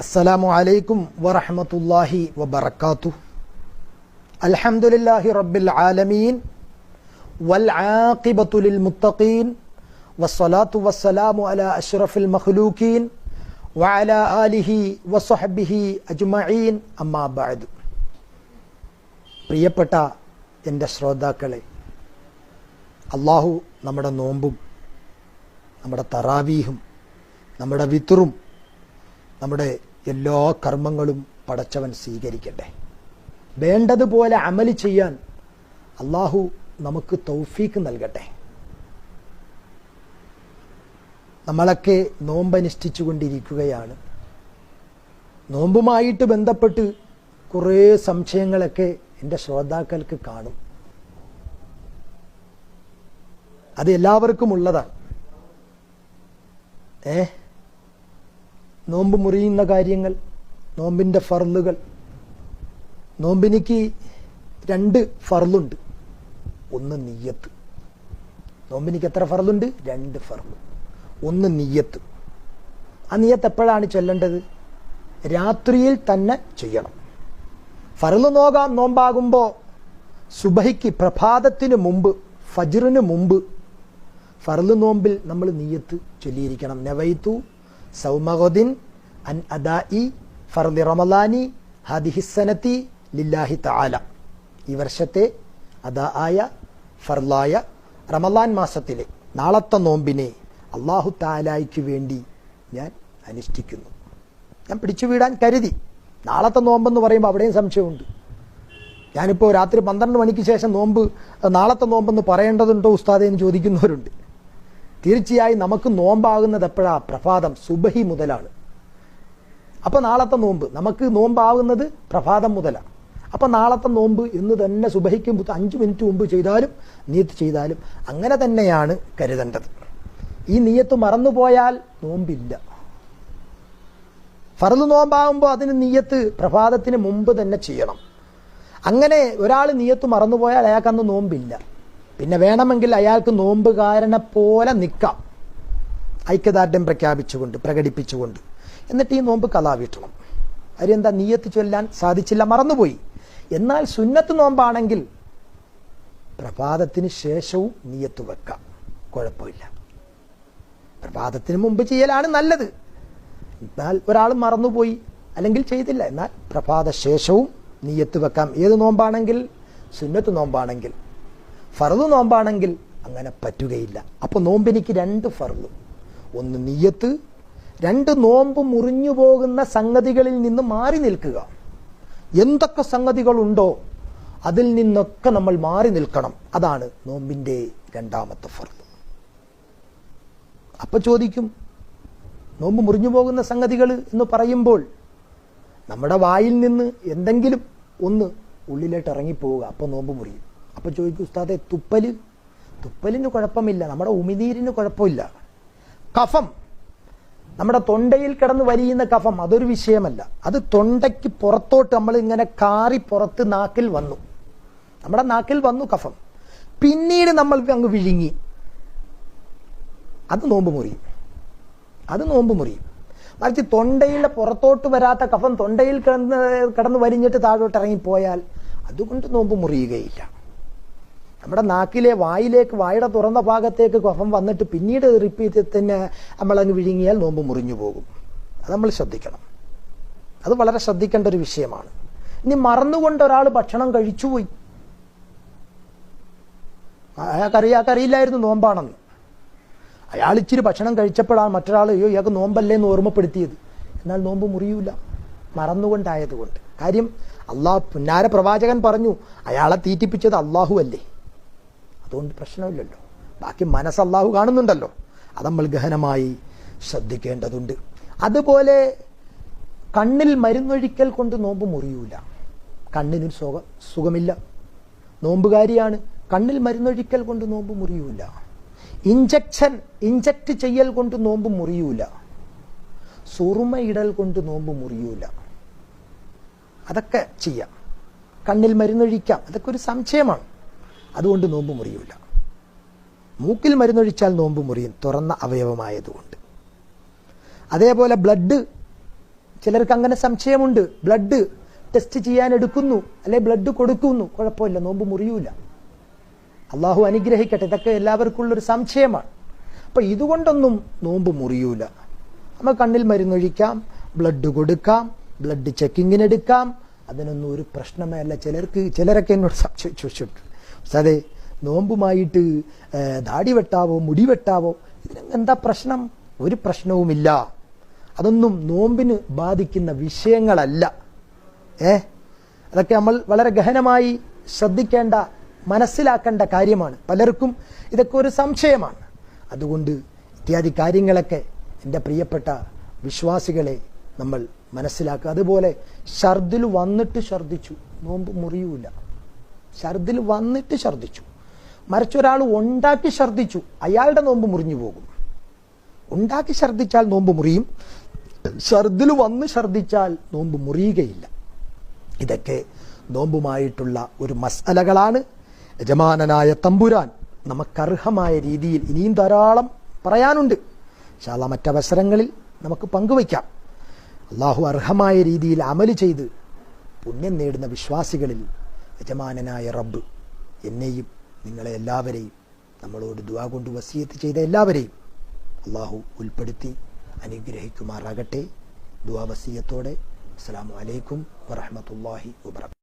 അസ്സലാമു അലൈക്കും വറഹമത്തല്ലാഹി വബർക്കാത്തു അൽഹംദുലില്ലാഹി റബ്ബിൽ ആലമീൻ വൽ ആഖിബത്തുലിൽ മുത്തഖീൻ വസ്സലാത്തു വസ്സലാമു അല അഷ്റഫിൽ മഖ്ലൂഖീൻ വഅല ആലിഹി വസ്ഹബിഹി അജ്മഈൻ. അമ്മാ ബഅദ്. പ്രിയപ്പെട്ട എന്റെ ശ്രോതാക്കളെ അള്ളാഹു നമ്മുടെ നോമ്പും നമ്മുടെ തറാവീഹും നമ്മുടെ വിത്തുറും നമ്മുടെ എല്ലാ കർമ്മങ്ങളും പടച്ചവൻ സ്വീകരിക്കട്ടെ. വേണ്ടതുപോലെ അമലി ചെയ്യാൻ അള്ളാഹു നമുക്ക് തൗഫീക്ക് നൽകട്ടെ. നമ്മളൊക്കെ നോമ്പനുഷ്ഠിച്ചു കൊണ്ടിരിക്കുകയാണ്. നോമ്പുമായിട്ട് ബന്ധപ്പെട്ട് കുറേ സംശയങ്ങളൊക്കെ എന്റെ ശ്രോതാക്കൾക്ക് കാണും. അത് എല്ലാവർക്കും ഉള്ളതാണ്. ഏ? നോമ്പ് മുറിയുന്ന കാര്യങ്ങൾ നോമ്പിന്റെ ഫർലുകൾ നോമ്പിനിക്ക് രണ്ട് ഫർലുണ്ട് ഒന്ന് നീയത്ത് നോമ്പിനിക്ക് എത്ര ഫർലുണ്ട് രണ്ട് ഫർലു ഒന്ന് നീയത്ത് ആ നീയത്ത് എപ്പോഴാണ് ചൊല്ലേണ്ടത്? രാത്രിയിൽ തന്നെ ചെയ്യണം. ഫർലു നോകാൻ നോമ്പാകുമ്പോൾ സുബഹിക്ക് പ്രഭാതത്തിന് മുമ്പ് ഫജറിന് മുമ്പ് ഫർലു നോമ്പിൽ നമ്മൾ നീയത്ത് ചൊല്ലിയിരിക്കണം. നവൈത്തു സൗമഗദിൻ അൻ അദാഇ ഫർദി റമലാനി ഹദിഹിസനത്തി ലില്ലാഹി തആല. ഈ വർഷത്തെ അദാ ആയ ഫർലായ റമലാൻ മാസത്തിലെ നാളത്തെ നോമ്പിനെ അള്ളാഹു താലായ്ക്ക് വേണ്ടി ഞാൻ അനുഷ്ഠിക്കുന്നു. ഞാൻ പിടിച്ചു വീടാൻ കരുതി. നാളത്തെ നോമ്പെന്ന് പറയുമ്പോൾ അവിടെയും സംശയമുണ്ട്. ഞാനിപ്പോൾ രാത്രി പന്ത്രണ്ട് മണിക്ക് ശേഷം നോമ്പ് നാളത്തെ നോമ്പെന്ന് പറയേണ്ടതുണ്ടോ ഉസ്താദെ എന്ന് ചോദിക്കുന്നവരുണ്ട്. തീർച്ചയായും നമുക്ക് നോമ്പാകുന്നത് എപ്പോഴാ? പ്രഭാതം സുബഹി മുതലാണ്. അപ്പൊ നാളത്തെ നോമ്പ് നമുക്ക് നോമ്പാകുന്നത് പ്രഭാതം മുതലാണ് അപ്പൊ നാളത്തെ നോമ്പ് ഇന്ന് തന്നെ സുബഹിക്കും അഞ്ചു മിനിറ്റ് മുമ്പ് ചെയ്താലും നീയത്ത് ചെയ്താലും അങ്ങനെ തന്നെയാണ് കരുതേണ്ടത്. ഈ നീയത്ത് മറന്നുപോയാൽ നോമ്പില്ല. ഫറു നോമ്പാകുമ്പോൾ അതിന് നീയത്ത് പ്രഭാതത്തിന് മുമ്പ് തന്നെ ചെയ്യണം. അങ്ങനെ ഒരാൾ നീയത്ത് മറന്നുപോയാൽ അയാൾക്ക് അന്ന് നോമ്പില്ല. പിന്നെ വേണമെങ്കിൽ അയാൾക്ക് നോമ്പുകാരനെ പോലെ നിൽക്കാം ഐക്യദാർഢ്യം പ്രഖ്യാപിച്ചുകൊണ്ട് പ്രകടിപ്പിച്ചുകൊണ്ട്. എന്നിട്ട് ഈ നോമ്പ് കലാവിട്ടണം. അവരെന്താ നീയത്ത് ചൊല്ലാൻ സാധിച്ചില്ല മറന്നുപോയി. എന്നാൽ സുന്നത്ത് നോമ്പാണെങ്കിൽ പ്രഭാതത്തിന് ശേഷവും നീയത്ത് വെക്കാം. കുഴപ്പമില്ല. പ്രഭാതത്തിന് മുമ്പ് ചെയ്യലാണ് നല്ലത്. എന്നാൽ ഒരാൾ മറന്നുപോയി അല്ലെങ്കിൽ ചെയ്തില്ല. എന്നാൽ പ്രഭാത ശേഷവും നീയത്ത് വെക്കാം. ഏത് നോമ്പാണെങ്കിൽ? സുന്നത്ത് നോമ്പാണെങ്കിൽ. ഫറു നോമ്പാണെങ്കിൽ അങ്ങനെ പറ്റുകയില്ല. അപ്പോൾ നോമ്പിനിക്ക് രണ്ട് ഫറു ഒന്ന് നീയത്ത് രണ്ട് നോമ്പ് മുറിഞ്ഞു പോകുന്ന സംഗതികളിൽ നിന്ന് മാറി നിൽക്കുക. എന്തൊക്കെ സംഗതികളുണ്ടോ അതിൽ നിന്നൊക്കെ നമ്മൾ മാറി നിൽക്കണം. അതാണ് നോമ്പിന്റെ രണ്ടാമത്തെ ഫറുദ് അപ്പൊ ചോദിക്കും നോമ്പ് മുറിഞ്ഞു പോകുന്ന സംഗതികൾ എന്ന് പറയുമ്പോൾ നമ്മുടെ വായിൽ നിന്ന് എന്തെങ്കിലും ഒന്ന് ഉള്ളിലോട്ട് ഇറങ്ങിപ്പോവുക. അപ്പോൾ നോമ്പ് മുറിയും. അപ്പോൾ ചോദിക്കും ഉസ്താദെ തുപ്പൽ തുപ്പലിന് കുഴപ്പമില്ല. നമ്മുടെ ഉമിനീരിന് കുഴപ്പമില്ല. കഫം. നമ്മുടെ തൊണ്ടയിൽ കിടന്ന് വലിയുന്ന കഫം അതൊരു വിഷയമല്ല. അത് തൊണ്ടയ്ക്ക് പുറത്തോട്ട് നമ്മൾ ഇങ്ങനെ കാറി പുറത്ത് നാക്കിൽ വന്നു. നമ്മുടെ നാക്കിൽ വന്നു കഫം. പിന്നീട് നമ്മൾ അങ്ങ് വിഴുങ്ങി. അത് നോമ്പ് മുറിയും അത് നോമ്പ് മുറിയും മറിച്ച് തൊണ്ടയിലെ പുറത്തോട്ട് വരാത്ത കഫം തൊണ്ടയിൽ കിടന്ന് കിടന്ന് വലിഞ്ഞിട്ട് താഴോട്ട് ഇറങ്ങിപ്പോയാൽ അതുകൊണ്ട് നോമ്പ് മുറിയുകയില്ല. നമ്മുടെ നാക്കിലെ വായിലേക്ക് വായുടെ തുറന്ന ഭാഗത്തേക്ക് കഫം വന്നിട്ട് പിന്നീട് റിപ്പീറ്റ് തന്നെ നമ്മളങ്ങ് വിഴുങ്ങിയാൽ നോമ്പ് മുറിഞ്ഞു പോകും. അത് നമ്മൾ ശ്രദ്ധിക്കണം. അത് വളരെ ശ്രദ്ധിക്കേണ്ട ഒരു വിഷയമാണ്. ഇനി മറന്നുകൊണ്ട് ഒരാൾ ഭക്ഷണം കഴിച്ചുപോയി അയാൾക്കറിയാക്കറിയില്ലായിരുന്നു നോമ്പാണെന്ന്. അയാൾ ഇച്ചിരി ഭക്ഷണം കഴിച്ചപ്പോഴാണ് മറ്റൊരാൾ അയ്യോ ഇയാൾക്ക് നോമ്പല്ലേ എന്ന് ഓർമ്മപ്പെടുത്തിയത്. എന്നാൽ നോമ്പ് മുറിയൂല. മറന്നുകൊണ്ടായതുകൊണ്ട്. കാര്യം അള്ളാഹു പുന്നാര പ്രവാചകൻ പറഞ്ഞു അയാളെ തീറ്റിപ്പിച്ചത് അള്ളാഹു അല്ലേ? അതുകൊണ്ട് പ്രശ്നമില്ലല്ലോ. ബാക്കി മനസ്സ് കാണുന്നുണ്ടല്ലോ. അത് നമ്മൾ ഗഹനമായി ശ്രദ്ധിക്കേണ്ടതുണ്ട്. അതുപോലെ കണ്ണിൽ മരുന്നൊഴിക്കൽ കൊണ്ട് നോമ്പ് മുറിയൂല. കണ്ണിന് സുഖ സുഖമില്ല. നോമ്പുകാരിയാണ്. കണ്ണിൽ മരുന്നൊഴിക്കൽ കൊണ്ട് നോമ്പ് മുറിയൂല. ഇഞ്ചക്ഷൻ ഇഞ്ചക്ട് ചെയ്യൽ കൊണ്ട് നോമ്പ് മുറിയൂല. സുറുമയിടൽ കൊണ്ട് നോമ്പ് മുറിയൂല. അതൊക്കെ ചെയ്യാം. കണ്ണിൽ മരുന്നൊഴിക്കാം. അതൊക്കെ ഒരു സംശയമാണ്. അതുകൊണ്ട് നോമ്പ് മുറിയൂല. മൂക്കിൽ മരുന്നൊഴിച്ചാൽ നോമ്പ് മുറിയും തുറന്ന അവയവമായതുകൊണ്ട്. അതേപോലെ ബ്ലഡ് ചിലർക്ക് അങ്ങനെ സംശയമുണ്ട്. ബ്ലഡ് ടെസ്റ്റ് ചെയ്യാൻ എടുക്കുന്നു അല്ലെ ബ്ലഡ് കൊടുക്കുന്നു കുഴപ്പമില്ല നോമ്പ് മുറിയൂല. അള്ളാഹു അനുഗ്രഹിക്കട്ടെ ഇതൊക്കെ എല്ലാവർക്കും ഉള്ളൊരു സംശയമാണ്. അപ്പൊ ഇതുകൊണ്ടൊന്നും നോമ്പ് മുറിയൂല. നമ്മൾ കണ്ണിൽ മരുന്നൊഴിക്കാം ബ്ലഡ് കൊടുക്കാം ബ്ലഡ് ചെക്കിങ്ങിന് എടുക്കാം അതിനൊന്നും ഒരു പ്രശ്നമേ അല്ല. ചിലർക്ക് ചിലരൊക്കെ എന്നോട് സംശയം അതെ നോമ്പുമായിട്ട് ദാടി വെട്ടാവോ മുടി വെട്ടാവോ ഇതിനെന്താ പ്രശ്നം? ഒരു പ്രശ്നവുമില്ല. അതൊന്നും നോമ്പിന് ബാധിക്കുന്ന വിഷയങ്ങളല്ല. ഏ? അതൊക്കെ നമ്മൾ വളരെ ഗഹനമായി ശ്രദ്ധിക്കേണ്ട മനസ്സിലാക്കേണ്ട കാര്യമാണ്. പലർക്കും ഇതൊക്കെ ഒരു സംശയമാണ്. അതുകൊണ്ട് ഇത്യാദി കാര്യങ്ങളൊക്കെ എന്റെ പ്രിയപ്പെട്ട വിശ്വാസികളെ നമ്മൾ മനസ്സിലാക്കുക. അതുപോലെ ഛർദിൽ വന്നിട്ട് ഛർദിച്ചു. നോമ്പ് മുറിയൂല. ഛർദിൽ വന്നിട്ട് ഛർദിച്ചു. മറിച്ചൊരാൾ ഉണ്ടാക്കി ഛർദിച്ചു. അയാളുടെ നോമ്പ് മുറിഞ്ഞു പോകും. ഉണ്ടാക്കി ഛർദിച്ചാൽ നോമ്പ് മുറിയും. ഛർദിൽ വന്ന് ഛർദിച്ചാൽ നോമ്പ് മുറിയുകയില്ല. ഇതൊക്കെ നോമ്പുമായിട്ടുള്ള ഒരു മസലകളാണ് യജമാനനായ തമ്പുരാൻ നമുക്കർഹമായ രീതിയിൽ ഇനിയും ധാരാളം പറയാനുണ്ട്. ശാല മറ്റവസരങ്ങളിൽ നമുക്ക് പങ്കുവയ്ക്കാം. അള്ളാഹു അർഹമായ രീതിയിൽ അമൽ ചെയ്ത് പുണ്യം നേടുന്ന വിശ്വാസികളിൽ യജമാനനായ റബ്ബ് എന്നെയും നിങ്ങളെ എല്ലാവരെയും നമ്മളോട് ദുവാ കൊണ്ട് വസീയത്ത് ചെയ്ത എല്ലാവരെയും അള്ളാഹു ഉൾപ്പെടുത്തി അനുഗ്രഹിക്കുമാറാകട്ടെ. ദുവാ വസീയത്തോടെ. അസ്സാം വലൈക്കും വറഹമത്തല്ലാഹി വബർക്കാത്തു